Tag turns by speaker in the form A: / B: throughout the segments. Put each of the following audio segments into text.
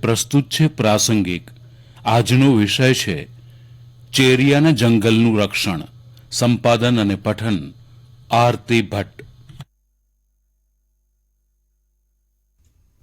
A: પ્રસ્તુત છે પ્રાસંગિક. આજનો વિષય છે ચેરિયાના જંગલનું રક્ષણ, સંપાદન અને પઠન. આરતી ભટ્ટ.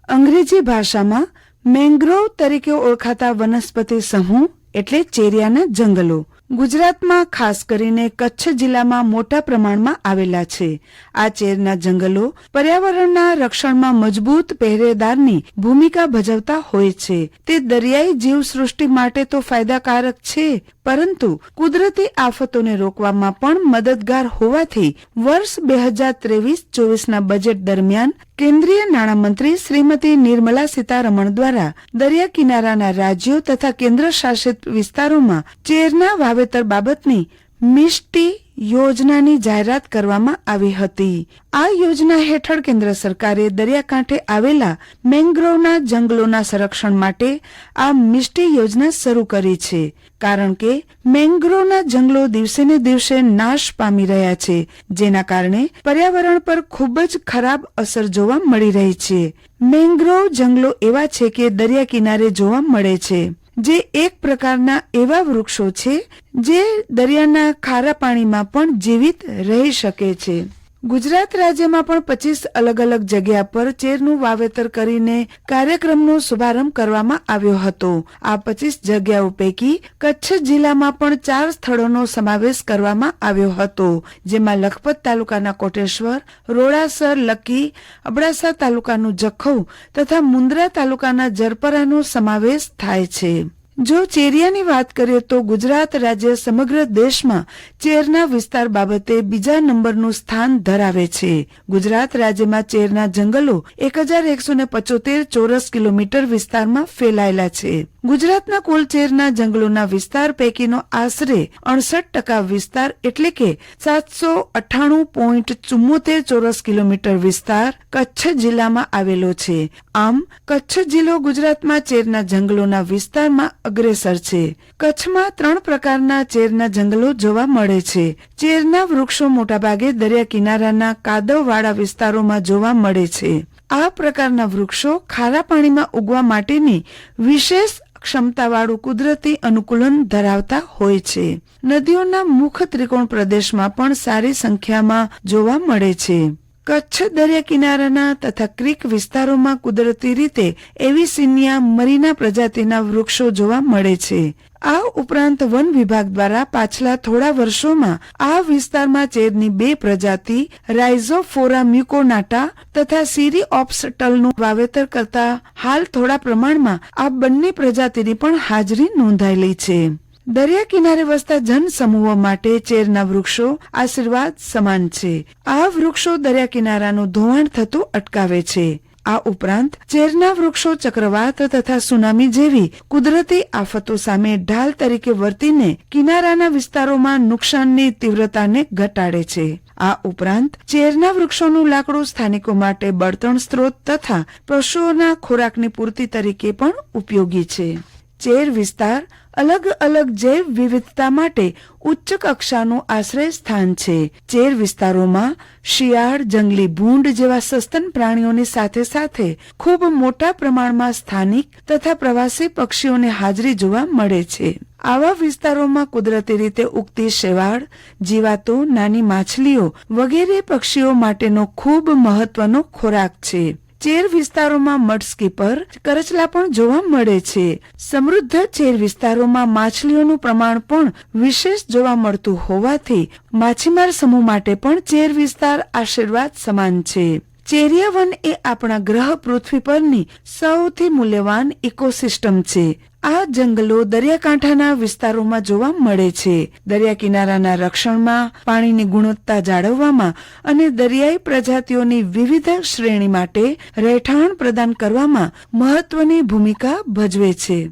B: અંગ્રેજી ભાષામાં મેંગ્રોવ તરીકે ઓળખાતા વનસ્પતિ સમૂહ એટલે ચેરિયાના જંગલો. ગુજરાતમાં ખાસ કરીને કચ્છ જિલ્લામાં મોટા પ્રમાણમાં આવેલા છે. આ ચેરના જંગલો પર્યાવરણના રક્ષણમાં મજબૂત પહેરેદારની ભૂમિકા ભજવતા હોય છે. તે દરિયાઈ જીવસૃષ્ટિ માટે તો ફાયદાકારક છે પરંતુ કુદરતી આફતોને રોકવામાં પણ મદદગાર હોવાથી વર્ષ બે હજાર ત્રેવીસ ચોવીસના બજેટ દરમિયાન કેન્દ્રીય નાણામંત્રી શ્રીમતી નિર્મલા સીતારમણ દ્વારા દરિયા કિનારાના રાજ્યો તથા કેન્દ્ર શાસિત વિસ્તારોમાં ચેરના વાવેતર બાબતની મિષ્ટી યોજનાની જાહેરાત કરવામાં આવી હતી. આ યોજના હેઠળ કેન્દ્ર સરકારે દરિયાકાંઠે આવેલા મેંગ્રોવના જંગલોના સંરક્ષણ માટે આ મિષ્ટી યોજના શરૂ કરી છે. કારણ કે મેંગ્રોવના જંગલો દિવસે ને દિવસે નાશ પામી રહ્યા છે, જેના કારણે પર્યાવરણ પર ખૂબ જ ખરાબ અસર જોવા મળી રહી છે. મેંગ્રોવ જંગલો એવા છે કે દરિયા કિનારે જોવા મળે છે. જે એક પ્રકારના એવા વૃક્ષો છે જે દરિયાના ખારા પાણીમાં પણ જીવિત રહી શકે છે. ગુજરાત રાજ્યમાં પણ પચીસ અલગ અલગ જગ્યા પર ચેરનું વાવેતર કરીને કાર્યક્રમનો શુભારંભ કરવામાં આવ્યો હતો. આ પચીસ જગ્યાઓ પૈકી કચ્છ જિલ્લામાં પણ ચાર સ્થળોનો સમાવેશ કરવામાં આવ્યો હતો, જેમાં લખપત તાલુકાના કોટેશ્વર, રોડાસર, લકી, અબડાસા તાલુકાનું જખૌ તથા મુન્દ્રા તાલુકાના જરપરાનો સમાવેશ થાય છે. જો ચેરિયાની વાત કરીએ તો ગુજરાત રાજ્ય સમગ્ર દેશમાં ચેરના વિસ્તાર બાબતે બીજા નંબરનું સ્થાન ધરાવે છે. ગુજરાત રાજ્યમાં ચેરના જંગલો એક હજાર એકસો ને પચોતેર ચોરસ કિલોમીટર વિસ્તારમાં ફેલાયેલા છે. ગુજરાતના કુલ ચેરના જંગલોના વિસ્તાર પૈકીનો આશરે અડસઠ ટકા વિસ્તાર એટલે કે સાતસો અઠ્ઠાણું પોઈન્ટ ચુમ્મોતેર ચોરસ કિલોમીટર વિસ્તાર કચ્છ જિલ્લામાં આવેલો છે. આમ, કચ્છ જિલ્લો ગુજરાતમાં ચેરના જંગલોના વિસ્તારમાં અગ્રેસર છે. કચ્છમાં ત્રણ પ્રકારના ચેરના જંગલો જોવા મળે છે. ચેરના વૃક્ષો મોટાભાગે દરિયા કિનારાના કાદવવાળા વિસ્તારોમાં જોવા મળે છે. આ પ્રકારના વૃક્ષો ખારા પાણીમાં ઉગવા માટેની વિશેષ ક્ષમતાવાળું કુદરતી અનુકૂલન ધરાવતા હોય છે. નદીઓના મુખ ત્રિકોણ પ્રદેશમાં પણ સારી સંખ્યામાં જોવા મળે છે. કચ્છ દરિયા કિનારાના તથા ક્રીક વિસ્તારોમાં કુદરતી રીતે એવિસિનિયા મરીના પ્રજાતિના વૃક્ષો જોવા મળે છે. આ ઉપરાંત વન વિભાગ દ્વારા પાછલા થોડા વર્ષોમાં આ વિસ્તારમાં ચેરની બે પ્રજાતિ રાઇઝોફોરા મ્યુકોનાટા તથા સીરી ઓપ્સટલનું વાવેતર કરતા હાલ થોડા પ્રમાણમાં આ બંને પ્રજાતિની પણ હાજરી નોંધાયેલી છે. દરિયા કિનારે વસતા જનસમૂહો માટે ચેરના વૃક્ષો આશીર્વાદ સમાન છે. આ વૃક્ષો દરિયા કિનારાનું ધોવાણ થતું અટકાવે છે. આ ઉપરાંત ચેરના વૃક્ષો ચક્રવાત તથા સુનામી જેવી કુદરતી આફતો સામે ઢાલ તરીકે વર્તીને કિનારાના વિસ્તારોમાં નુકસાનની તીવ્રતાને ઘટાડે છે. આ ઉપરાંત ચેરના વૃક્ષોનું લાકડું સ્થાનિકો માટે બળતણ સ્ત્રોત તથા પશુઓના ખોરાકની પૂર્તિ તરીકે પણ ઉપયોગી છે. ચેર વિસ્તાર અલગ અલગ જૈવ વિવિધતા માટે ઉચ્ચ કક્ષાનું આશ્રય સ્થાન છે. ચેર વિસ્તારોમાં શિયાળ, જંગલી ભૂંડ જેવા સસ્તન પ્રાણીઓની સાથે સાથે ખૂબ મોટા પ્રમાણમાં સ્થાનિક તથા પ્રવાસી પક્ષીઓની હાજરી જોવા મળે છે. આવા વિસ્તારોમાં કુદરતી રીતે ઉગતી શેવાળ, જીવાતો, નાની માછલીઓ વગેરે પક્ષીઓ માટેનો ખૂબ મહત્વનો ખોરાક છે. ચેર વિસ્તારોમાં મડસ્કીપર કરચલા પણ જોવા મળે છે. સમૃદ્ધ ચેર વિસ્તારોમાં માછલીઓનું પ્રમાણ પણ વિશેષ જોવા મળતું હોવાથી માછીમાર સમૂહ માટે પણ ચેર વિસ્તાર આશીર્વાદ સમાન છે. ચેરિયા વન એ આપણા ગ્રહ પૃથ્વી પરની સૌથી મૂલ્યવાન ઇકોસિસ્ટમ છે. આ જંગલો દરિયાકાંઠાના વિસ્તારોમાં જોવા મળે છે. દરિયા કિનારાના રક્ષણમાં પાણીની ગુણવત્તા જાળવવામાં અને દરિયાઈ પ્રજાતિઓની વિવિધ શ્રેણી માટે રહેઠાણ પ્રદાન કરવામાં મહત્વની ભૂમિકા ભજવે છે.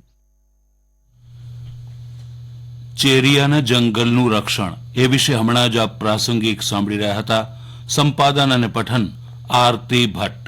A: ચેરિયાના જંગલનું રક્ષણ એ વિશે હમણાં જ આપ પ્રાસંગિક સાંભળી રહ્યા હતા. સંપાદન અને પઠન આરતી ભટ્ટ.